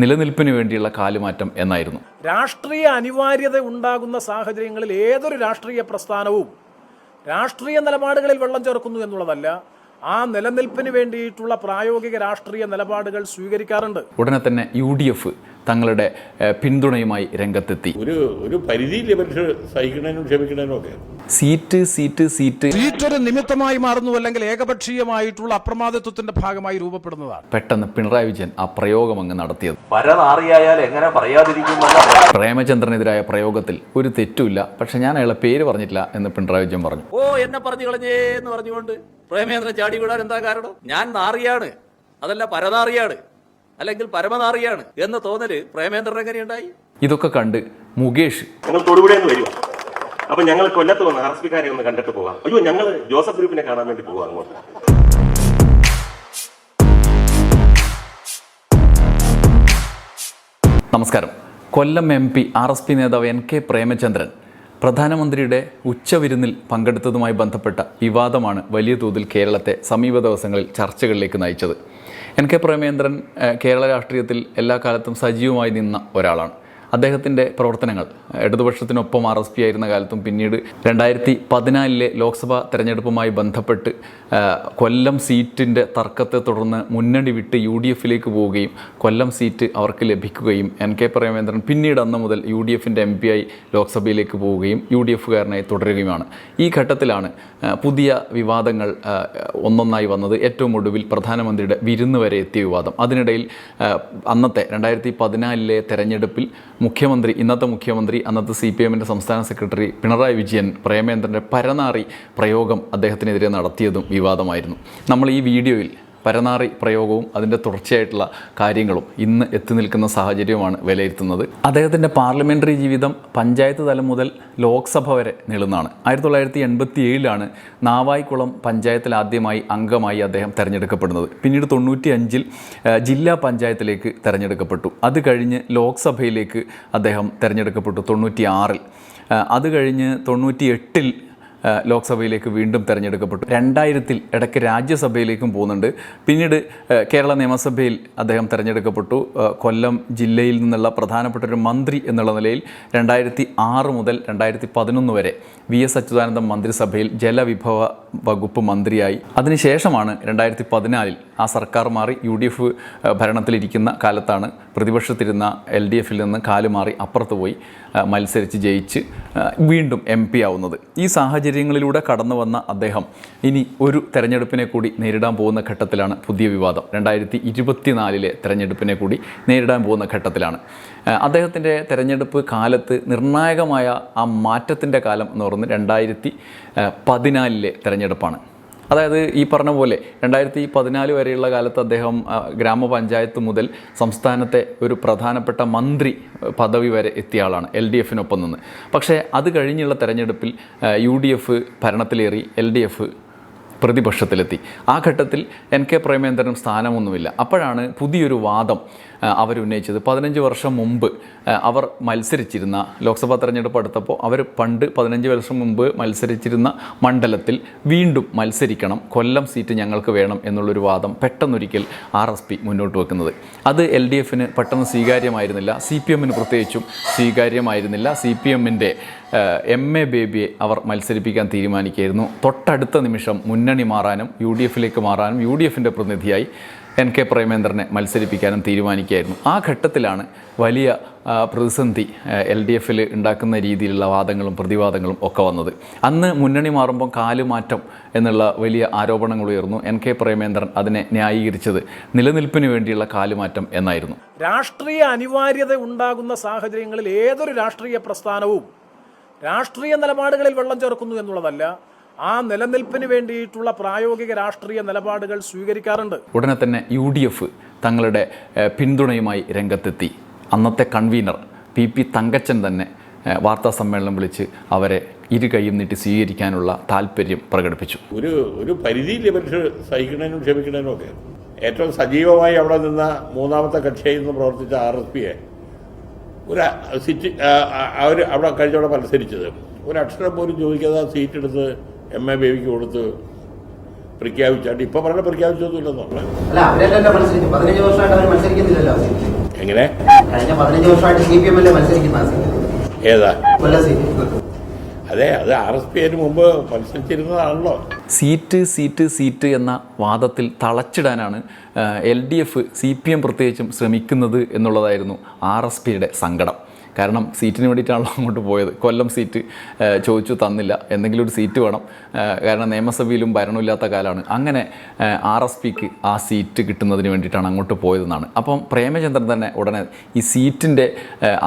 നിലനിൽപ്പിന് വേണ്ടിയുള്ള കാലുമാറ്റം എന്നായിരുന്നു. രാഷ്ട്രീയ അനിവാര്യത ഉണ്ടാകുന്ന സാഹചര്യങ്ങളിൽ ഏതൊരു രാഷ്ട്രീയ പ്രസ്ഥാനവും രാഷ്ട്രീയ നിലപാടുകളിൽ വെള്ളം ചേർക്കുന്നു എന്നുള്ളതല്ല ആ നിലനിൽപ്പിന് വേണ്ടിയിട്ടുള്ള പ്രായോഗിക രാഷ്ട്രീയ നിലപാടുകൾ സ്വീകരിക്കാറുണ്ട്. ഉടനെ തന്നെ യു ഡി എഫ് തങ്ങളുടെ പിന്തുണയുമായി രംഗത്തെത്തി. ഒരു ഒരു പരിധിയില്ലേ മനുഷ്യർ സഹിക്കണേനും ക്ഷമിക്കണേനും ഒക്കെ? Seat seat seat. സീറ്റ് ഒരു നിമിത്തമായി മാറുന്നു അല്ലെങ്കിൽ ഏകപക്ഷീയമായിട്ടുള്ള അപ്രമാദിത്വത്തിന്റെ ഭാഗമായി രൂപപ്പെടുന്നതാണ്. പെട്ടെന്ന് പിണറായി വിജയൻ ആ പ്രയോഗം അങ്ങ് നടത്തിയത്. പരനാറിയായാൽ എങ്ങനെ പറയാതിരിക്കുമെന്ന പ്രേമചന്ദ്രനെതിരായ പ്രയോഗത്തിൽ ഒരു തെറ്റുമില്ല. പക്ഷെ ഞാൻ അയാളെ പേര് പറഞ്ഞിട്ടില്ല എന്ന് പിണറായി വിജയൻ പറഞ്ഞു. ഓ എന്നെ പറഞ്ഞു കളഞ്ഞേ എന്ന് പറഞ്ഞുകൊണ്ട് പ്രേമേന്ദ്രൻ ചാടി വിടാൻ എന്താ കാരണം? ഞാൻ നാറിയാണ്. അതല്ല പരനാറിയാണ്. അല്ലെങ്കിൽ പരമനാറിയാണ് എന്ന തോന്നൽ പ്രേമേന്ദ്രൻ എങ്ങനെയുണ്ടായി ഇതൊക്കെ കണ്ട് മുകേഷ് ഞങ്ങൾ തൊടുപുഴയിൽ നിന്ന് വരുവാ അപ്പൊ ഞങ്ങൾ കൊല്ലത്ത് വന്ന് ആർ എസ് പിക്കാരെ ഒന്ന് കണ്ടിട്ട് പോവാം അയ്യോ ഞങ്ങൾ ജോസഫ് ഗ്രൂപ്പിനെ കാണാൻ വേണ്ടി പോവാം അങ്ങോട്ട്. നമസ്കാരം. Kollam M P R S P നേതാവ് എൻ കെ പ്രേമചന്ദ്രൻ പ്രധാനമന്ത്രിയുടെ ഉച്ചവിരുന്നിൽ പങ്കെടുത്തതുമായി ബന്ധപ്പെട്ട വിവാദമാണ് വലിയ തോതിൽ കേരളത്തെ സമീപ ദിവസങ്ങളിൽ ചർച്ചകളിലേക്ക് നയിച്ചത്. എൻ കെ പ്രേമേന്ദ്രൻ കേരള രാഷ്ട്രീയത്തിൽ എല്ലാ കാലത്തും സജീവമായി നിന്ന ഒരാളാണ്. അദ്ദേഹത്തിന്റെ പ്രവർത്തനങ്ങൾ ഇടതുപക്ഷത്തിനൊപ്പം ആർ എസ് പി ആയിരുന്ന കാലത്തും പിന്നീട് രണ്ടായിരത്തി പതിനാലിലെ ലോക്സഭാ തെരഞ്ഞെടുപ്പുമായി ബന്ധപ്പെട്ട് കൊല്ലം സീറ്റിന്റെ തർക്കത്തെ തുടർന്ന് മുന്നണി വിട്ട് യു ഡി എഫിലേക്ക് പോവുകയും കൊല്ലം സീറ്റ് അവർക്ക് ലഭിക്കുകയും എൻ കെ പ്രേമേന്ദ്രൻ പിന്നീട് അന്ന് മുതൽ യു ഡി എഫിന്റെ എം പി ആയി ലോക്സഭയിലേക്ക് പോവുകയും യു ഡി എഫുകാരനായി തുടരുകയുമാണ്. ഈ ഘട്ടത്തിലാണ് പുതിയ വിവാദങ്ങൾ ഒന്നൊന്നായി വന്നത്. ഏറ്റവും ഒടുവിൽ പ്രധാനമന്ത്രിയുടെ വിരുന്ന് വരെ എത്തിയ വിവാദം. അതിനിടയിൽ അന്നത്തെ രണ്ടായിരത്തി പതിനാലിലെ തെരഞ്ഞെടുപ്പിൽ മുഖ്യമന്ത്രി ഇന്നത്തെ മുഖ്യമന്ത്രി അന്നത്തെ സി പി എമ്മിന്റെ സംസ്ഥാന സെക്രട്ടറി പിണറായി വിജയൻ പ്രേമേന്ദ്രന്റെ പരനാറി പ്രയോഗം അദ്ദേഹത്തിനെതിരെ നടത്തിയതും വിവാദമായിരുന്നു. നമ്മൾ ഈ വീഡിയോയിൽ പരനാറി പ്രയോഗവും അതിന്റെ തുടർച്ചയായിട്ടുള്ള കാര്യങ്ങളും ഇന്ന് എത്തി നിൽക്കുന്ന സാഹചര്യവുമാണ് വിലയിരുത്തുന്നത്. അദ്ദേഹത്തിന്റെ പാർലമെന്ററി ജീവിതം പഞ്ചായത്ത് തലം മുതൽ ലോക്സഭ വരെ നീളുന്നതാണ്. ആയിരത്തി തൊള്ളായിരത്തി എൺപത്തി ഏഴിലാണ് നാവായിക്കുളം പഞ്ചായത്തിൽ ആദ്യമായി അംഗമായി അദ്ദേഹം തെരഞ്ഞെടുക്കപ്പെടുന്നത്. പിന്നീട് തൊണ്ണൂറ്റി അഞ്ചിൽ ജില്ലാ പഞ്ചായത്തിലേക്ക് തിരഞ്ഞെടുക്കപ്പെട്ടു. അത് കഴിഞ്ഞ് ലോക്സഭയിലേക്ക് അദ്ദേഹം തിരഞ്ഞെടുക്കപ്പെട്ടു തൊണ്ണൂറ്റി ആറിൽ അത് കഴിഞ്ഞ് തൊണ്ണൂറ്റി എട്ടിൽ ലോക്സഭയിലേക്ക് വീണ്ടും തെരഞ്ഞെടുക്കപ്പെട്ടു. രണ്ടായിരത്തിൽ ഇടയ്ക്ക് രാജ്യസഭയിലേക്കും പോകുന്നുണ്ട്. പിന്നീട് കേരള നിയമസഭയിൽ അദ്ദേഹം തിരഞ്ഞെടുക്കപ്പെട്ടു. കൊല്ലം ജില്ലയിൽ നിന്നുള്ള പ്രധാനപ്പെട്ട ഒരു മന്ത്രി എന്നുള്ള നിലയിൽ രണ്ടായിരത്തി ആറ് മുതൽ രണ്ടായിരത്തി പതിനൊന്ന് വരെ വി എസ് അച്യുതാനന്ദൻ മന്ത്രിസഭയിൽ ജലവിഭവ വകുപ്പ് മന്ത്രിയായി. അതിനുശേഷമാണ് രണ്ടായിരത്തി പതിനാലിൽ ആ സർക്കാർ മാറി യു ഡി എഫ് ഭരണത്തിലിരിക്കുന്ന കാലത്താണ് പ്രതിപക്ഷത്തിരുന്ന എൽ ഡി എഫിൽ നിന്ന് കാലുമാറി അപ്പുറത്ത് പോയി മത്സരിച്ച് ജയിച്ച് വീണ്ടും എം പി ആവുന്നത്. ഈ സാഹചര്യങ്ങളിലൂടെ കടന്നു വന്ന അദ്ദേഹം ഇനി ഒരു തെരഞ്ഞെടുപ്പിനെ കൂടി നേരിടാൻ പോകുന്ന ഘട്ടത്തിലാണ് പുതിയ വിവാദം. രണ്ടായിരത്തി ഇരുപത്തിനാലിലെ തെരഞ്ഞെടുപ്പിനെ കൂടി നേരിടാൻ പോകുന്ന ഘട്ടത്തിലാണ്. അദ്ദേഹത്തിന്റെ തിരഞ്ഞെടുപ്പ് കാലത്ത് നിർണായകമായ ആ മാറ്റത്തിന്റെ കാലം എന്ന് പറയുന്നത് രണ്ടായിരത്തി പതിനാലിലെ തിരഞ്ഞെടുപ്പാണ്. അതായത് ഈ പറഞ്ഞ പോലെ രണ്ടായിരത്തി പതിനാല് വരെയുള്ള കാലത്ത് അദ്ദേഹം ഗ്രാമപഞ്ചായത്ത് മുതൽ സംസ്ഥാനത്തെ ഒരു പ്രധാനപ്പെട്ട മന്ത്രി പദവി വരെ എത്തിയ ആളാണ് എൽ ഡി എഫിനൊപ്പം നിന്ന്. പക്ഷേ അത് കഴിഞ്ഞുള്ള തെരഞ്ഞെടുപ്പിൽ യു ഡി എഫ് ഭരണത്തിലേറി എൽ ഡി എഫ് പ്രതിപക്ഷത്തിലെത്തി. ആ ഘട്ടത്തിൽ എൻ കെ പ്രേമേന്ദ്രനും സ്ഥാനമൊന്നുമില്ല. അപ്പോഴാണ് പുതിയൊരു വാദം അവരുന്നയിച്ചത് പതിനഞ്ച് വർഷം മുമ്പ് അവർ മത്സരിച്ചിരുന്ന ലോക്സഭാ തെരഞ്ഞെടുപ്പ് അടുത്തപ്പോൾ അവർ പണ്ട് പതിനഞ്ച് വർഷം മുമ്പ് മത്സരിച്ചിരുന്ന മണ്ഡലത്തിൽ വീണ്ടും മത്സരിക്കണം കൊല്ലം സീറ്റ് ഞങ്ങൾക്ക് വേണം എന്നുള്ളൊരു വാദം പെട്ടെന്നൊരിക്കൽ ആർ എസ് പി മുന്നോട്ട് വെക്കുന്നത്. അത് എൽ ഡി എഫിന് പെട്ടെന്ന് സ്വീകാര്യമായിരുന്നില്ല. സി പി എമ്മിന് പ്രത്യേകിച്ചും സ്വീകാര്യമായിരുന്നില്ല. സി പി എമ്മിന്റെ എം എ ബേബിയെ അവർ മത്സരിപ്പിക്കാൻ തീരുമാനിക്കുകയായിരുന്നു. തൊട്ടടുത്ത നിമിഷം മുന്നണി മാറാനും യു ഡി എഫിലേക്ക് മാറാനും യു ഡി എഫിന്റെ പ്രതിനിധിയായി എൻ കെ പ്രേമേന്ദ്രനെ മത്സരിപ്പിക്കാനും തീരുമാനിക്കുകയായിരുന്നു. ആ ഘട്ടത്തിലാണ് വലിയ പ്രതിസന്ധി എൽ ഡി എഫിൽ ഉണ്ടാക്കുന്ന രീതിയിലുള്ള വാദങ്ങളും പ്രതിവാദങ്ങളും ഒക്കെ വന്നത്. അന്ന് മുന്നണി മാറുമ്പോൾ കാലുമാറ്റം എന്നുള്ള വലിയ ആരോപണങ്ങൾ ഉയർന്നു. എൻ കെ പ്രേമേന്ദ്രൻ അതിനെ ന്യായീകരിച്ചത് നിലനിൽപ്പിന് വേണ്ടിയുള്ള കാലുമാറ്റം എന്നായിരുന്നു. രാഷ്ട്രീയ അനിവാര്യത ഉണ്ടാകുന്ന സാഹചര്യങ്ങളിൽ ഏതൊരു രാഷ്ട്രീയ പ്രസ്ഥാനവും രാഷ്ട്രീയ നിലപാടുകളിൽ വെള്ളം ചേർക്കുന്നു എന്നുള്ളതല്ല ആ നിലനിൽപ്പിന് വേണ്ടിയിട്ടുള്ള പ്രായോഗിക രാഷ്ട്രീയ നിലപാടുകൾ സ്വീകരിക്കാറുണ്ട്. ഉടനെ തന്നെ യു ഡി എഫ് തങ്ങളുടെ പിന്തുണയുമായി രംഗത്തെത്തി. അന്നത്തെ കൺവീനർ പി പി തങ്കച്ചൻ തന്നെ വാർത്താ സമ്മേളനം വിളിച്ച് അവരെ ഇരു കൈയും നീട്ടി സ്വീകരിക്കാനുള്ള താല്പര്യം പ്രകടിപ്പിച്ചു. ഒരു ഒരു പരിധിയിൽ മനുഷ്യർ സഹിക്കണേനും ക്ഷമിക്കണേനും ഒക്കെ? ഏറ്റവും സജീവമായി അവിടെ നിന്ന മൂന്നാമത്തെ കക്ഷിയിൽ നിന്ന് പ്രവർത്തിച്ച ആർ എസ് പിയെ ഒരു സിറ്റി അവർ അവിടെ കഴിഞ്ഞവിടെ മത്സരിച്ചത്. ഒരു അക്ഷരം പോലും ചോദിക്കാതെ സീറ്റ് എടുത്ത് എം എ ബേബിക്ക് കൊടുത്ത് പ്രഖ്യാപിച്ചാണ്ട് ഇപ്പൊ പറഞ്ഞ പ്രഖ്യാപിച്ചൊന്നുമില്ലെന്നോ അല്ല? അവരല്ലല്ലോ മത്സരിക്കും. പതിനഞ്ച് വർഷമായിട്ട് അവർ മത്സരിക്കുന്നില്ലല്ലോ എങ്ങനെ. ഏതാ? അതെ അത് ആർ എസ് പി അതിന് മുമ്പ് മത്സരിച്ചിരുന്നതാണല്ലോ. സീറ്റ് സീറ്റ് സീറ്റ് എന്ന വാദത്തിൽ തളച്ചിടാനാണ് L D F C P M പ്രത്യേകിച്ചും ശ്രമിക്കുന്നത് എന്നുള്ളതായിരുന്നു ആർ എസ് പിയുടെ സങ്കടം. കാരണം സീറ്റിന് വേണ്ടിയിട്ടാണല്ലോ അങ്ങോട്ട് പോയത്. കൊല്ലം സീറ്റ് ചോദിച്ചു തന്നില്ല. എന്തെങ്കിലും ഒരു സീറ്റ് വേണം. കാരണം നിയമസഭയിലും ഭരണമില്ലാത്ത കാലമാണ് അങ്ങനെ ആർ എസ് പിക്ക് ആ സീറ്റ് കിട്ടുന്നതിന് വേണ്ടിയിട്ടാണ് അങ്ങോട്ട് പോയതെന്നാണ്. അപ്പം പ്രേമചന്ദ്രൻ തന്നെ ഉടനെ ഈ സീറ്റിന്റെ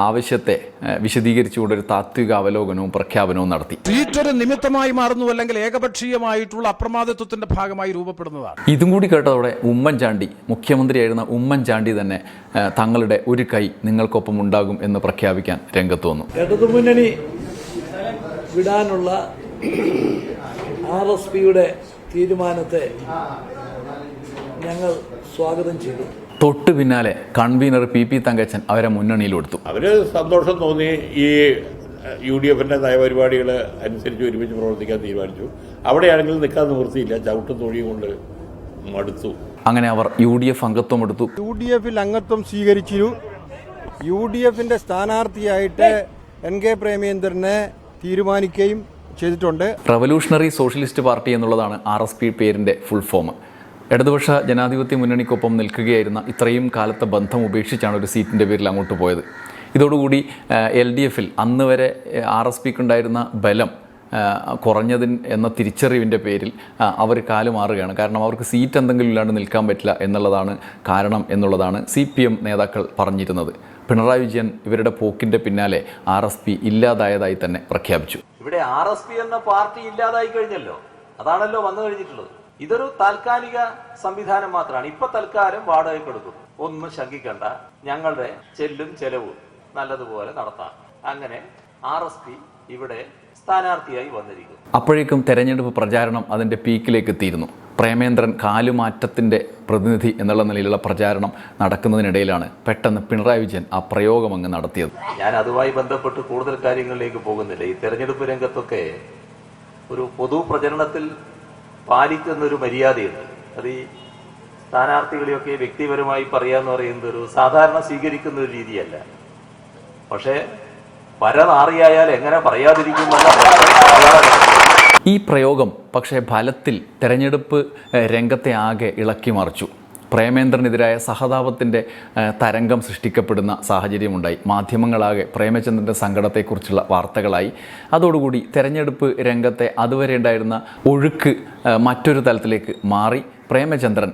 ആവശ്യത്തെ വിശദീകരിച്ചുകൊണ്ട് ഒരു താത്വിക അവലോകനവും പ്രഖ്യാപനവും നടത്തി. സീറ്റ് ഒരു നിമിത്തമായി മാറുന്നു അല്ലെങ്കിൽ ഏകപക്ഷീയമായിട്ടുള്ള അപ്രമാദിത്വത്തിന്റെ ഭാഗമായി രൂപപ്പെടുന്നതാണ്. ഇതും കൂടി കേട്ടതോടെ ഉമ്മൻചാണ്ടി മുഖ്യമന്ത്രിയായിരുന്ന ഉമ്മൻചാണ്ടി തന്നെ തങ്ങളുടെ ഒരു കൈ നിങ്ങൾക്കൊപ്പം ഉണ്ടാകും എന്ന് പ്രഖ്യാപിക്കാൻ രംഗത്ത് വന്നു. ഇടതുമുന്നണി വിടാനുള്ള ആർ എസ് പിയുടെ തീരുമാനത്തെ ഞങ്ങൾ സ്വാഗതം ചെയ്തു. തൊട്ടു പിന്നാലെ കൺവീനർ പി പി തങ്കച്ചൻ അവരെ മുന്നണിയിൽ കൊടുത്തു അവർ സന്തോഷം തോന്നി ഈ യു ഡി എഫിന്റെ നയപരിപാടികൾ അനുസരിച്ച് ഒരുമിച്ച് പ്രവർത്തിക്കാൻ തീരുമാനിച്ചു. അവിടെയാണെങ്കിൽ നിൽക്കാൻ നിവൃത്തിയില്ല. ചവിട്ടും തൊഴിയും കൊണ്ട് മടുത്തു. അങ്ങനെ അവർ യു ഡി എഫ് അംഗത്വം എടുത്തു. യു ഡി എഫിൽ അംഗത്വം സ്വീകരിച്ചു യു ഡി എഫിന്റെ സ്ഥാനാർത്ഥിയായിട്ട് എൻ കെ പ്രേമേന്ദ്രനെ തീരുമാനിക്കുകയും ചെയ്തിട്ടുണ്ട്. റവല്യൂഷണറി സോഷ്യലിസ്റ്റ് പാർട്ടി എന്നുള്ളതാണ് ആർ എസ് പി പേരിന്റെ ഫുൾ ഫോം. ഇടതുപക്ഷ ജനാധിപത്യ മുന്നണിക്കൊപ്പം നിൽക്കുകയായിരുന്ന ഇത്രയും കാലത്തെ ബന്ധം ഉപേക്ഷിച്ചാണ് ഒരു സീറ്റിന്റെ പേരിൽ അങ്ങോട്ട് പോയത്. ഇതോടുകൂടി എൽ ഡി എഫിൽ അന്ന് വരെ ആർ എസ് പിക്ക് ഉണ്ടായിരുന്ന ബലം കുറഞ്ഞതിൻ എന്ന തിരിച്ചറിവിന്റെ പേരിൽ അവർ കാലുമാറുകയാണ് കാരണം അവർക്ക് സീറ്റ് എന്തെങ്കിലും ഇല്ലാണ്ട് നിൽക്കാൻ പറ്റില്ല എന്നുള്ളതാണ് കാരണം എന്നുള്ളതാണ് സി പി എം നേതാക്കൾ പറഞ്ഞിരുന്നത്. പിണറായി വിജയൻ ഇവരുടെ പോക്കിന്റെ പിന്നാലെ ആർ എസ് പി ഇല്ലാതായതായി തന്നെ പ്രഖ്യാപിച്ചു. ഇവിടെ ആർ എസ് പി എന്ന പാർട്ടി ഇല്ലാതായി കഴിഞ്ഞല്ലോ. അതാണല്ലോ വന്നു കഴിഞ്ഞിട്ടുള്ളത്. ഇതൊരു താൽക്കാലിക സംവിധാനം മാത്രമാണ്. ഇപ്പൊ തൽക്കാലം വാടക കൊടുക്കും. ഒന്നും ശങ്കിക്കണ്ട. ഞങ്ങളുടെ ചെല്ലും ചെലവും നല്ലതുപോലെ നടത്താം. അങ്ങനെ ആർ ഇവിടെ സ്ഥാനാർത്ഥിയായി വന്നിരിക്കുന്നു. അപ്പോഴേക്കും തെരഞ്ഞെടുപ്പ് പ്രചാരണം അതിന്റെ പീക്കിലേക്ക് എത്തിയിരുന്നു. പ്രേമേന്ദ്രൻ കാലുമാറ്റത്തിന്റെ പ്രതിനിധി എന്നുള്ള നിലയിലുള്ള പ്രചാരണം നടക്കുന്നതിനിടയിലാണ് പെട്ടെന്ന് പിണറായി വിജയൻ ആ പ്രയോഗം അങ്ങ് നടത്തിയത്. ഞാൻ അതുമായി ബന്ധപ്പെട്ട് കൂടുതൽ കാര്യങ്ങളിലേക്ക് പോകുന്നില്ല. ഈ തെരഞ്ഞെടുപ്പ് രംഗത്തൊക്കെ ഒരു പൊതു പ്രചരണത്തിൽ പാലിക്കുന്ന ഒരു മര്യാദയുണ്ട്. അത് ഈ സ്ഥാനാർത്ഥികളെയൊക്കെ വ്യക്തിപരമായി പറയാന്ന് പറയുന്നത് ഒരു സാധാരണ സ്വീകരിക്കുന്ന ഒരു രീതിയല്ല. പക്ഷേ പരനാറിയായാൽ എങ്ങനെ പറയാതിരിക്കുമെന്ന ഈ പ്രയോഗം പക്ഷേ ഫലത്തിൽ തെരഞ്ഞെടുപ്പ് രംഗത്തെ ആകെ ഇളക്കി മറിച്ചു. പ്രേമേന്ദ്രനെതിരായ സഹതാപത്തിന്റെ തരംഗം സൃഷ്ടിക്കപ്പെടുന്ന സാഹചര്യമുണ്ടായി. മാധ്യമങ്ങളാകെ പ്രേമചന്ദ്രന്റെ സങ്കടത്തെക്കുറിച്ചുള്ള വാർത്തകളായി. അതോടുകൂടി തെരഞ്ഞെടുപ്പ് രംഗത്തെ അതുവരെ ഉണ്ടായിരുന്ന ഒഴുക്ക് മറ്റൊരു തലത്തിലേക്ക് മാറി. പ്രേമചന്ദ്രൻ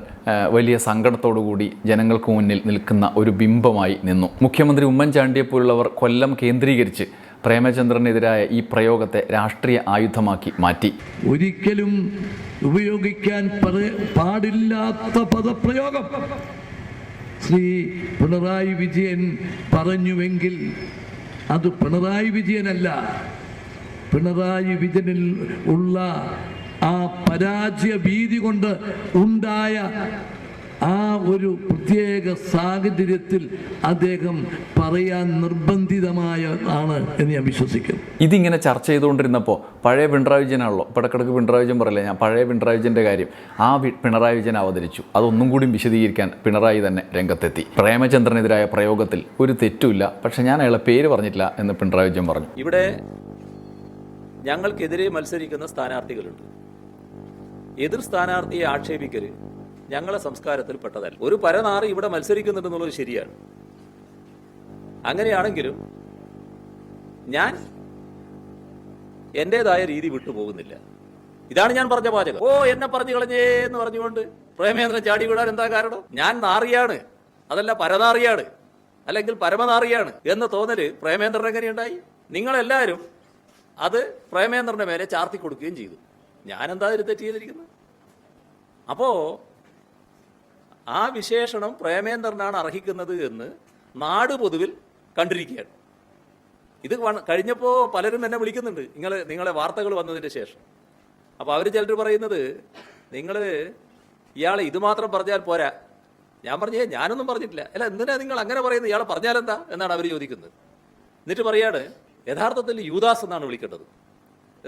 വലിയ സങ്കടത്തോടുകൂടി ജനങ്ങൾക്ക് മുന്നിൽ നിൽക്കുന്ന ഒരു ബിംബമായി നിന്നു. മുഖ്യമന്ത്രി ഉമ്മൻചാണ്ടിയെ പോലുള്ളവർ കൊല്ലം കേന്ദ്രീകരിച്ച് പ്രേമചന്ദ്രനെതിരായ ഈ പ്രയോഗത്തെ രാഷ്ട്രീയ ആയുധമാക്കി മാറ്റി. ഒരിക്കലും ഉപയോഗിക്കാൻ പാടില്ലാത്ത പദപ്രയോഗം. ശ്രീ പിണറായി വിജയൻ പറഞ്ഞുവെങ്കിൽ അത് പിണറായി വിജയനല്ല. പിണറായി വിജയനിൽ ഉള്ള ആ പരാജയ ഭീതി കൊണ്ട് ഉണ്ടായ ആ ഒരു പ്രത്യേക സാഹചര്യത്തിൽ അദ്ദേഹം പറയാൻ നിർബന്ധിതമായ ആണ് എന്ന് ഞാൻ വിശ്വസിക്കുന്നു. ഇതിങ്ങനെ ചർച്ച ചെയ്തുകൊണ്ടിരുന്നപ്പോൾ പഴയ പിണറായി വിജയനാണല്ലോ. ഇടക്കിടക്ക് പിണറായി വിജയൻ പറയില്ല ഞാൻ പഴയ പിണറായി വിജയന്റെ കാര്യം. ആ പിണറായി വിജയൻ അവതരിച്ചു. അതൊന്നും കൂടി വിശദീകരിക്കാൻ പിണറായി തന്നെ രംഗത്തെത്തി. പ്രേമചന്ദ്രനെതിരായ പ്രയോഗത്തിൽ ഒരു തെറ്റുമില്ല. പക്ഷെ ഞാൻ അയാളെ പേര് പറഞ്ഞിട്ടില്ല എന്ന് പിണറായി വിജയൻ പറഞ്ഞു. ഇവിടെ ഞങ്ങൾക്കെതിരെ മത്സരിക്കുന്ന സ്ഥാനാർത്ഥികളുണ്ട്. എതിർ സ്ഥാനാർത്ഥിയെ ആക്ഷേപിക്കൽ ഞങ്ങളെ സംസ്കാരത്തിൽ പെട്ടതല്ല ഒരു പരനാറി ഇവിടെ മത്സരിക്കുന്നുണ്ടെന്നുള്ളത് ശരിയാണ്. അങ്ങനെയാണെങ്കിലും ഞാൻ എന്റേതായ രീതി വിട്ടുപോകുന്നില്ല ഇതാണ് ഞാൻ പറഞ്ഞ പാചകം ഓ എന്നെ പറഞ്ഞു കളഞ്ഞേ എന്ന് പറഞ്ഞുകൊണ്ട് പ്രേമേന്ദ്രൻ ചാടി വിടാൻ എന്താ കാരണം? ഞാൻ നാറിയാണ്. അതല്ല പരനാറിയാണ്. അല്ലെങ്കിൽ പരമനാറിയാണ് എന്ന് തോന്നൽ പ്രേമേന്ദ്രൻ എങ്ങനെയുണ്ടായി? നിങ്ങളെല്ലാവരും അത് പ്രേമേന്ദ്രന്റെ മേലെ ചാർത്തി കൊടുക്കുകയും ചെയ്തു. ഞാൻ എന്താ ഒരു തെറ്റ് ചെയ്തിരിക്കുന്നത്? അപ്പോ ആ വിശേഷണം പ്രേമേന്ദ്രനാണ് അർഹിക്കുന്നത് എന്ന് നാട് പൊതുവിൽ കണ്ടിരിക്കുകയാണ്. ഇത് കഴിഞ്ഞപ്പോൾ കഴിഞ്ഞപ്പോ പലരും എന്നെ വിളിക്കുന്നുണ്ട്. നിങ്ങൾ നിങ്ങളെ വാർത്തകൾ വന്നതിന് ശേഷം. അപ്പൊ അവർ ചിലർ പറയുന്നത് നിങ്ങൾ ഇയാളെ ഇത് മാത്രം പറഞ്ഞാൽ പോരാ. ഞാൻ പറഞ്ഞേ ഞാനൊന്നും പറഞ്ഞിട്ടില്ല. അല്ല എന്തിനാ നിങ്ങൾ അങ്ങനെ പറയുന്നത്? ഇയാളെ പറഞ്ഞാലെന്താ? എന്നാണ് അവർ ചോദിക്കുന്നത്. എന്നിട്ട് പറയാണ് യഥാർത്ഥത്തിൽ യൂദാസ് എന്നാണ് വിളിക്കേണ്ടത്.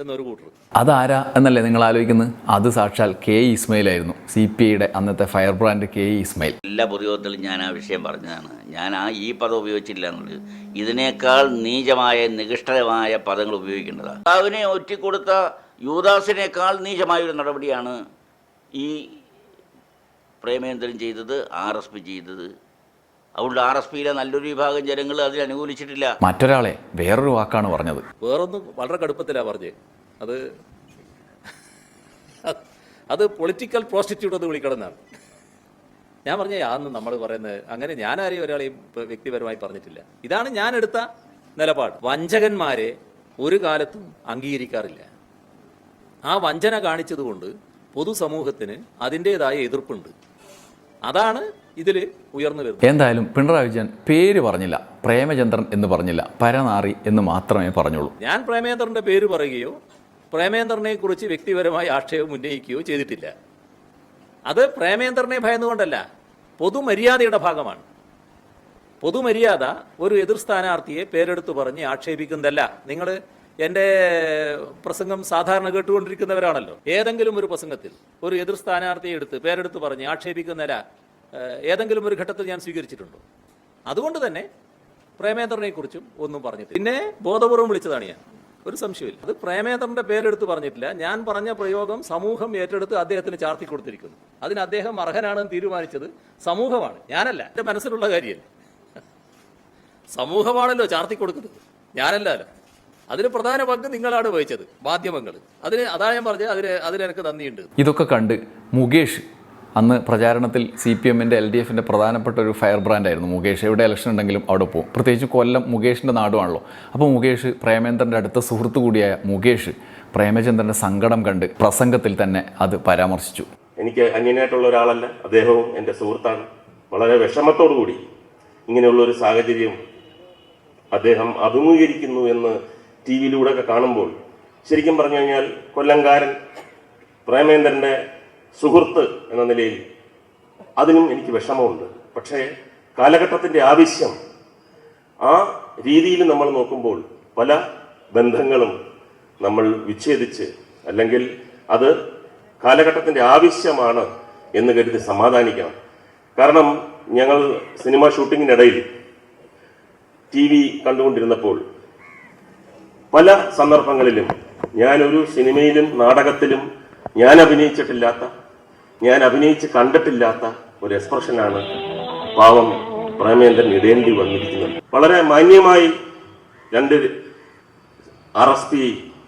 എന്നൊരു കൂട്ടർ. അതാരാ എന്നല്ലേ നിങ്ങൾ ആലോചിക്കുന്നത്? അത് സാക്ഷാൽ കെ ഇസ്മയിൽ ആയിരുന്നു. സി പി ഐയുടെ അന്നത്തെ ഫയർ ബ്രാൻഡ് കെ ഇസ്മയിൽ. എല്ലാ പൊതുയോഗത്തിലും ഞാൻ ആ വിഷയം പറഞ്ഞതാണ്. ഞാൻ ആ ഈ പദം ഉപയോഗിച്ചില്ല എന്നുള്ളത്. ഇതിനേക്കാൾ നീചമായ നികൃഷ്ടമായ പദങ്ങൾ ഉപയോഗിക്കേണ്ടതാണ് അവനെ ഒറ്റിക്കൊടുത്ത യൂദാസിനേക്കാൾ നീചമായ ഒരു നടപടിയാണ് ഈ പ്രേമേന്ദ്രൻ ചെയ്തത് ആർ എസ് പി ചെയ്തത്. അതുകൊണ്ട് ആർ എസ് പിയിലെ നല്ലൊരു വിഭാഗം ജനങ്ങൾ അതിൽ അനുകൂലിച്ചിട്ടില്ല. മറ്റൊരാളെ വേറൊരു വാക്കാണ് പറഞ്ഞത്. വേറൊന്നും വളരെ കടുപ്പത്തിലാണ് പറഞ്ഞത് അത് അത് പൊളിറ്റിക്കൽ പ്രോസ്റ്റിറ്റ്യൂട്ട് എന്ന് വിളിക്കണമെന്നാണ്. ഞാൻ പറഞ്ഞ അന്ന് നമ്മൾ പറയുന്നത് അങ്ങനെ ഞാൻ ആരെയും ഒരാളെയും വ്യക്തിപരമായി പറഞ്ഞിട്ടില്ല. ഇതാണ് ഞാൻ എടുത്ത നിലപാട്. വഞ്ചകന്മാരെ ഒരു കാലത്തും അംഗീകരിക്കാറില്ല. ആ വഞ്ചന കാണിച്ചതുകൊണ്ട് പൊതുസമൂഹത്തിന് അതിന്റെതായ എതിർപ്പുണ്ട്. അതാണ് ഇതിൽ ഉയർന്നു വരുന്നത്. എന്തായാലും പിണറായി വിജയൻ പേര് പറഞ്ഞില്ല. പ്രേമചന്ദ്രൻ എന്ന് പറഞ്ഞില്ല. പരനാറി എന്ന് മാത്രമേ പറഞ്ഞുള്ളൂ. ഞാൻ പ്രേമേന്ദ്രന്റെ പേര് പറയുകയോ പ്രേമേന്ദ്രനെ കുറിച്ച് വ്യക്തിപരമായി ആക്ഷേപം ഉന്നയിക്കുകയോ ചെയ്തിട്ടില്ല. അത് പ്രേമേന്ദ്രനെ ഭയന്നുകൊണ്ടല്ല പൊതുമര്യാദയുടെ ഭാഗമാണ്. പൊതുമര്യാദ ഒരു എതിർ സ്ഥാനാർത്ഥിയെ പേരെടുത്ത് പറഞ്ഞ് ആക്ഷേപിക്കുന്നതല്ല. നിങ്ങൾ എന്റെ പ്രസംഗം സാധാരണ കേട്ടുകൊണ്ടിരിക്കുന്നവരാണല്ലോ. ഏതെങ്കിലും ഒരു പ്രസംഗത്തിൽ ഒരു എതിർ സ്ഥാനാർത്ഥിയെ എടുത്ത് പേരെടുത്ത് പറഞ്ഞ് ആക്ഷേപിക്കുന്ന നില ഏതെങ്കിലും ഒരു ഘട്ടത്തിൽ ഞാൻ സ്വീകരിച്ചിട്ടുണ്ടോ? അതുകൊണ്ട് തന്നെ പ്രേമേന്ദ്രനെ കുറിച്ചും ഒന്നും പറഞ്ഞിട്ടില്ല. പിന്നെ ബോധപൂർവം വിളിച്ചതാണ് ഞാൻ. ഒരു സംശയമില്ല അത് പ്രേമേന്ദ്രന്റെ പേരെടുത്ത് പറഞ്ഞിട്ടില്ല. ഞാൻ പറഞ്ഞ പ്രയോഗം സമൂഹം ഏറ്റെടുത്ത് അദ്ദേഹത്തിന് ചാർത്തി കൊടുത്തിരിക്കുന്നു. അതിന് അദ്ദേഹം അർഹനാണെന്ന് തീരുമാനിച്ചത് സമൂഹമാണ്. ഞാനല്ല. എന്റെ മനസ്സിലുള്ള കാര്യമല്ല? സമൂഹമാണല്ലോ ചാർത്തി കൊടുക്കുന്നത്. ഞാനല്ലല്ലോ അതിന് പ്രധാന പങ്ക് നിങ്ങളാണ് വഹിച്ചത് മാധ്യമങ്ങൾ. അതിന് അതാ ഞാൻ പറഞ്ഞത് അതിന് അതിന് എനിക്ക് നന്ദിയുണ്ട്. ഇതൊക്കെ കണ്ട് മുകേഷ് അന്ന് പ്രചാരണത്തിൽ സി പി എമ്മിന്റെ എൽ ഡി എഫിന്റെ പ്രധാനപ്പെട്ട ഒരു ഫയർ ബ്രാൻഡായിരുന്നു മുകേഷ് എവിടെ ഇലക്ഷൻ ഉണ്ടെങ്കിലും അവിടെ പോകും. പ്രത്യേകിച്ച് കൊല്ലം മുകേഷിന്റെ നാടുമാണല്ലോ. അപ്പോൾ മുകേഷ് പ്രേമേന്ദ്രന്റെ അടുത്ത സുഹൃത്തു കൂടിയായ മുകേഷ് പ്രേമചന്ദ്രന്റെ സങ്കടം കണ്ട് പ്രസംഗത്തിൽ തന്നെ അത് പരാമർശിച്ചു. എനിക്ക് അന്യനായിട്ടുള്ള ഒരാളല്ല അദ്ദേഹവും എന്റെ സുഹൃത്താണ്. വളരെ വിഷമത്തോടു കൂടി ഇങ്ങനെയുള്ള ഒരു സാഹചര്യം അദ്ദേഹം അഭിമുഖീകരിക്കുന്നു എന്ന് ടി വിയിലൂടെ ഒക്കെ കാണുമ്പോൾ ശരിക്കും പറഞ്ഞു കഴിഞ്ഞാൽ കൊല്ലംകാരൻ പ്രേമേന്ദ്രന്റെ സുഹൃത്ത് എന്ന നിലയിൽ അതിനും എനിക്ക് വിഷമമുണ്ട്. പക്ഷേ കാലഘട്ടത്തിന്റെ ആവശ്യം ആ രീതിയിൽ നമ്മൾ നോക്കുമ്പോൾ പല ബന്ധങ്ങളും നമ്മൾ വിച്ഛേദിച്ച് അല്ലെങ്കിൽ അത് കാലഘട്ടത്തിന്റെ ആവശ്യമാണ് എന്ന് കരുതി സമാധാനിക്കണം. കാരണം ഞങ്ങൾ സിനിമ ഷൂട്ടിങ്ങിനിടയിൽ ടി വി കണ്ടുകൊണ്ടിരുന്നപ്പോൾ പല സന്ദർഭങ്ങളിലും ഞാനൊരു സിനിമയിലും നാടകത്തിലും ഞാൻ അഭിനയിച്ചിട്ടില്ലാത്ത ഞാൻ അഭിനയിച്ച് കണ്ടിട്ടില്ലാത്ത ഒരു എക്സ്പ്രഷനാണ് പാവം പ്രേമേന്ദ്രൻ ഇടേണ്ടി വന്നിരിക്കുന്നത്. വളരെ മാന്യമായി രണ്ട് R S P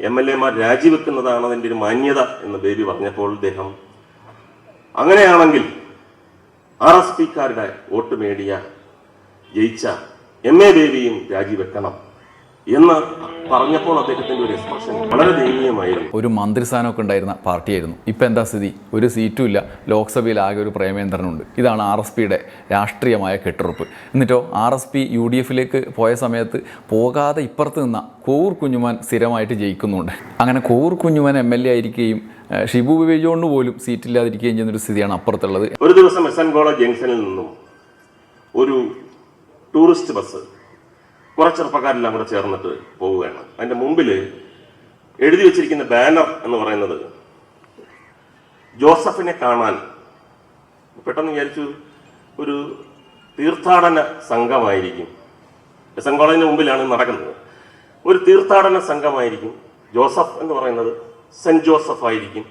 M L എമാർ രാജിവെക്കുന്നതാണ് അതിന്റെ ഒരു മാന്യത എന്ന് ബേബി പറഞ്ഞപ്പോൾ അദ്ദേഹം അങ്ങനെയാണെങ്കിൽ ആർ എസ് പിക്കാരുടെ വോട്ട് മേടിയ ജയിച്ച എം എ ബേബിയും രാജിവെക്കണം. എന്ന് പറഞ്ഞപ്പോൾ അദ്ദേഹത്തിന്റെ ഒരു എക്സ്പ്രഷൻ വളരെ ദയനീയമായിരുന്നു. ഒരു മന്ത്രിസ്ഥാനമൊക്കെ ഉണ്ടായിരുന്ന പാർട്ടിയായിരുന്നു. ഇപ്പം എന്താ സ്ഥിതി? ഒരു സീറ്റും ഇല്ല. ലോക്സഭയിൽ ആകെ ഒരു പ്രേമേന്ദ്രനുണ്ട്. ഇതാണ് ആർ എസ് പിയുടെ രാഷ്ട്രീയമായ കെട്ടുറപ്പ്. എന്നിട്ടോ R S P U D എഫിലേക്ക് പോയ സമയത്ത് പോകാതെ ഇപ്പുറത്ത് നിന്ന കോവൂർ കുഞ്ഞുമാൻ സ്ഥിരമായിട്ട് ജയിക്കുന്നുണ്ട്. അങ്ങനെ Kovoor Kunjumon M L A ആയിരിക്കുകയും ഷിബു വിവേചോണ്ട് പോലും സീറ്റില്ലാതിരിക്കുകയും ചെയ്യുന്നൊരു സ്ഥിതിയാണ് അപ്പുറത്തുള്ളത്. ഒരു ദിവസം എസ് എൻ കോളേജ് ജംഗ്ഷനിൽ നിന്നും ഒരു ടൂറിസ്റ്റ് ബസ് കുറച്ച് ചെറുപ്പക്കാരെല്ലാം കൂടെ ചേർന്നിട്ട് പോവുകയാണ്. അതിന്റെ മുമ്പിൽ എഴുതി വെച്ചിരിക്കുന്ന ബാനർ എന്ന് പറയുന്നത് ജോസഫിനെ കാണാൻ. പെട്ടെന്ന് വിചാരിച്ചു ഒരു തീർത്ഥാടന സംഘമായിരിക്കും. എസ് എൻ കോളേജിന് മുമ്പിലാണ് നടക്കുന്നത്. ഒരു തീർത്ഥാടന സംഘമായിരിക്കും. ജോസഫ് എന്ന് പറയുന്നത് സെന്റ് ജോസഫ് ആയിരിക്കും.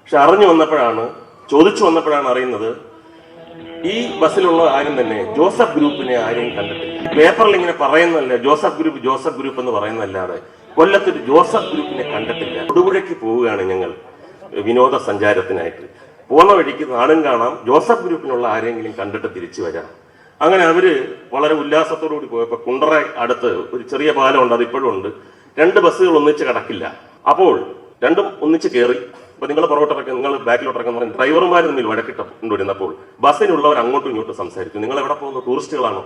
പക്ഷെ അറിഞ്ഞു വന്നപ്പോഴാണ് ചോദിച്ചു വന്നപ്പോഴാണ് അറിയുന്നത് ഈ ബസ്സിലുള്ള ആരും തന്നെ ജോസഫ് ഗ്രൂപ്പിനെ ആരെയും കണ്ടിട്ടില്ല. പേപ്പറിൽ ഇങ്ങനെ പറയുന്നതല്ല ജോസഫ് ഗ്രൂപ്പ് ജോസഫ് ഗ്രൂപ്പ് എന്ന് പറയുന്നതല്ലാതെ കൊല്ലത്തൊരു ജോസഫ് ഗ്രൂപ്പിനെ കണ്ടിട്ടില്ല. തൊടുപുഴയ്ക്ക് പോവുകയാണ് ഞങ്ങൾ വിനോദസഞ്ചാരത്തിനായിട്ട്. പോകുന്ന വഴിക്ക് നാടും കാണാം ജോസഫ് ഗ്രൂപ്പിനുള്ള ആരെങ്കിലും കണ്ടിട്ട് തിരിച്ചു വരാം. അങ്ങനെ അവർ വളരെ ഉല്ലാസത്തോടുകൂടി പോയപ്പോ കുണ്ടറ അടുത്ത് ഒരു ചെറിയ പാലമുണ്ട് അത് ഇപ്പോഴും ഉണ്ട്. രണ്ട് ബസ്സുകൾ ഒന്നിച്ച് കടക്കില്ല. അപ്പോൾ രണ്ടും ഒന്നിച്ച് കയറി അപ്പൊ നിങ്ങൾ പുറകോട്ടിറക്കി നിങ്ങൾ ബാക്കിലോട്ടിറക്കുന്ന പറഞ്ഞ് ഡ്രൈവർമാർ തമ്മിൽ വഴക്കിട്ട് കൊണ്ടുവരുന്നപ്പോൾ ബസ്സിനുള്ളവർ അങ്ങോട്ടും ഇങ്ങോട്ടും സംസാരിക്കും. നിങ്ങൾ എവിടെ പോകുന്നു? ടൂറിസ്റ്റുകളാണോ?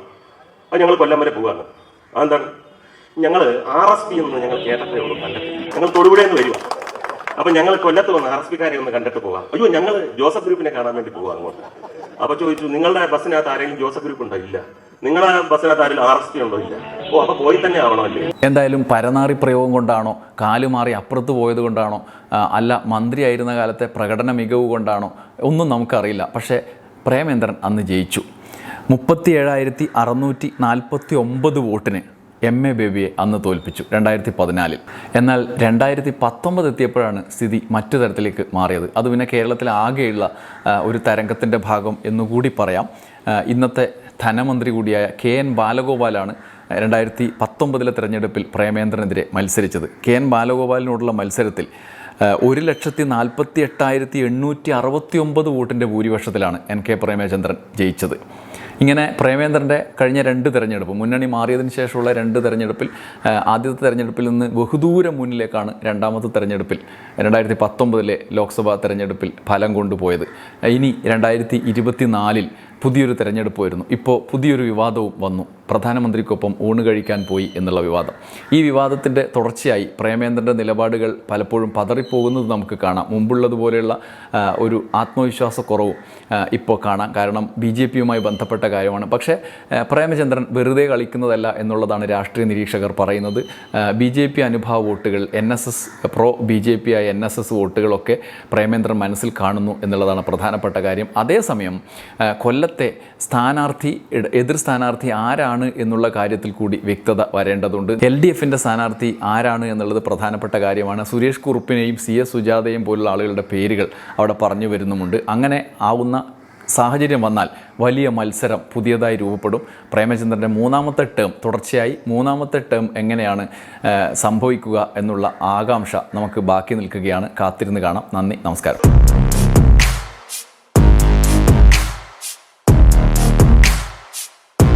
അത് ഞങ്ങൾ കൊല്ലം വരെ പോവാണ്. അതെന്താണ്? ഞങ്ങൾ ആർ എസ് പി എന്ന് ഞങ്ങൾ കേട്ടതേ ഉള്ളൂ കണ്ടിട്ടില്ല. ഞങ്ങൾ തൊടുപുഴയിൽ നിന്ന് വരുവാ അപ്പൊ ഞങ്ങൾ കൊല്ലത്ത് വന്ന് ആർ എസ് പിക്കാരെ ഒന്ന് കണ്ടിട്ട് പോകാം അയ്യോ ഞങ്ങൾ ജോസഫ് ഗ്രൂപ്പിനെ കാണാൻ വേണ്ടി പോവാം അങ്ങോട്ട്. അപ്പൊ ചോദിച്ചു നിങ്ങളുടെ ബസ്സിനകത്ത് ആരെങ്കിലും ജോസഫ് ഗ്രൂപ്പ് ഉണ്ടോ? ഇല്ല. നിങ്ങളെ ബസ്സിനകത്ത് ആരും പി ഉണ്ടോ ഇല്ല? ഓ അപ്പൊ പോയി തന്നെ ആവണമല്ലേ? എന്തായാലും പരനാറി പ്രയോഗം കൊണ്ടാണോ കാലുമാറി അപ്പുറത്ത് പോയത് കൊണ്ടാണോ അല്ല മന്ത്രിയായിരുന്ന കാലത്തെ പ്രകടന മികവ് കൊണ്ടാണോ ഒന്നും നമുക്കറിയില്ല. പക്ഷേ പ്രേമേന്ദ്രൻ അന്ന് ജയിച്ചു. മുപ്പത്തി ഏഴായിരത്തി അറുന്നൂറ്റി നാൽപ്പത്തി ഒമ്പത് വോട്ടിന് എം എ ബേബിയെ അന്ന് തോൽപ്പിച്ചു രണ്ടായിരത്തി പതിനാലിൽ എന്നാൽ രണ്ടായിരത്തി പത്തൊമ്പത് എത്തിയപ്പോഴാണ് സ്ഥിതി മറ്റു തരത്തിലേക്ക് മാറിയത്. അത് പിന്നെ കേരളത്തിലാകെയുള്ള ഒരു തരംഗത്തിന്റെ ഭാഗം എന്നുകൂടി പറയാം. ഇന്നത്തെ ധനമന്ത്രി കൂടിയായ കെ എൻ ബാലഗോപാലാണ് രണ്ടായിരത്തി പത്തൊമ്പതിലെ തെരഞ്ഞെടുപ്പിൽ പ്രേമേന്ദ്രനെതിരെ മത്സരിച്ചത്. കെ എൻ ബാലഗോപാലിനോടുള്ള മത്സരത്തിൽ ഒരു ലക്ഷത്തി നാൽപ്പത്തി എട്ടായിരത്തി എണ്ണൂറ്റി അറുപത്തി ഒമ്പത് വോട്ടിന്റെ ഭൂരിപക്ഷത്തിലാണ് എൻ കെ പ്രേമചന്ദ്രൻ ജയിച്ചത്. ഇങ്ങനെ പ്രേമേന്ദ്രന്റെ കഴിഞ്ഞ രണ്ട് തെരഞ്ഞെടുപ്പ് മുന്നണി മാറിയതിന് ശേഷമുള്ള രണ്ട് തെരഞ്ഞെടുപ്പിൽ ആദ്യത്തെ തെരഞ്ഞെടുപ്പിൽ നിന്ന് ബഹുദൂരം മുന്നിലേക്കാണ് രണ്ടാമത്തെ തെരഞ്ഞെടുപ്പിൽ രണ്ടായിരത്തി പത്തൊമ്പതിലെ ലോക്സഭാ തെരഞ്ഞെടുപ്പിൽ ഫലം കൊണ്ടുപോയത്. ഇനി രണ്ടായിരത്തി ഇരുപത്തി നാലിൽ പുതിയൊരു തെരഞ്ഞെടുപ്പ് വരുന്നു. ഇപ്പോൾ പുതിയൊരു വിവാദവും വന്നു. പ്രധാനമന്ത്രിക്കൊപ്പം ഊണ് കഴിക്കാൻ പോയി എന്നുള്ള വിവാദം. ഈ വിവാദത്തിന്റെ തുടർച്ചയായി പ്രേമേന്ദ്രന്റെ നിലപാടുകൾ പലപ്പോഴും പതറിപ്പോകുന്നത് നമുക്ക് കാണാം. മുമ്പുള്ളതുപോലെയുള്ള ഒരു ആത്മവിശ്വാസക്കുറവും ഇപ്പോൾ കാണാം. കാരണം ബി ജെ പിയുമായി ബന്ധപ്പെട്ട കാര്യമാണ്. പക്ഷേ പ്രേമചന്ദ്രൻ വെറുതെ കളിക്കുന്നതല്ല എന്നുള്ളതാണ് രാഷ്ട്രീയ നിരീക്ഷകർ പറയുന്നത്. ബി ജെ പി അനുഭാവ വോട്ടുകൾ N S S pro B J P ആയ എൻ എസ് എസ് വോട്ടുകളൊക്കെ പ്രേമേന്ദ്രൻ മനസ്സിൽ കാണുന്നു എന്നുള്ളതാണ് പ്രധാനപ്പെട്ട കാര്യം. അതേസമയം ആ, കൊല്ലത്തെ സ്ഥാനാർത്ഥി എതിർ സ്ഥാനാർത്ഥി ആരാണ് എന്നുള്ള കാര്യത്തിൽ കൂടി വ്യക്തത വരേണ്ടതുണ്ട്. എൽ ഡി എഫിന്റെ സ്ഥാനാർത്ഥി ആരാണ് എന്നുള്ളത് പ്രധാനപ്പെട്ട കാര്യമാണ്. സുരേഷ് കുറുപ്പിനെയും സി എസ് സുജാതയും പോലുള്ള ആളുകളുടെ പേരുകൾ അവിടെ പറഞ്ഞു വരുന്നുമുണ്ട്. അങ്ങനെ ആവുന്ന സാഹചര്യം വന്നാൽ വലിയ മത്സരം പുതിയതായി രൂപപ്പെടും. പ്രേമചന്ദ്രന്റെ മൂന്നാമത്തെ ടേം തുടർച്ചയായി മൂന്നാമത്തെ ടേം എങ്ങനെയാണ് സംഭവിക്കുക എന്നുള്ള ആകാംക്ഷ നമുക്ക് ബാക്കി നിൽക്കുകയാണ്. കാത്തിരുന്ന് കാണാം. നന്ദി നമസ്കാരം.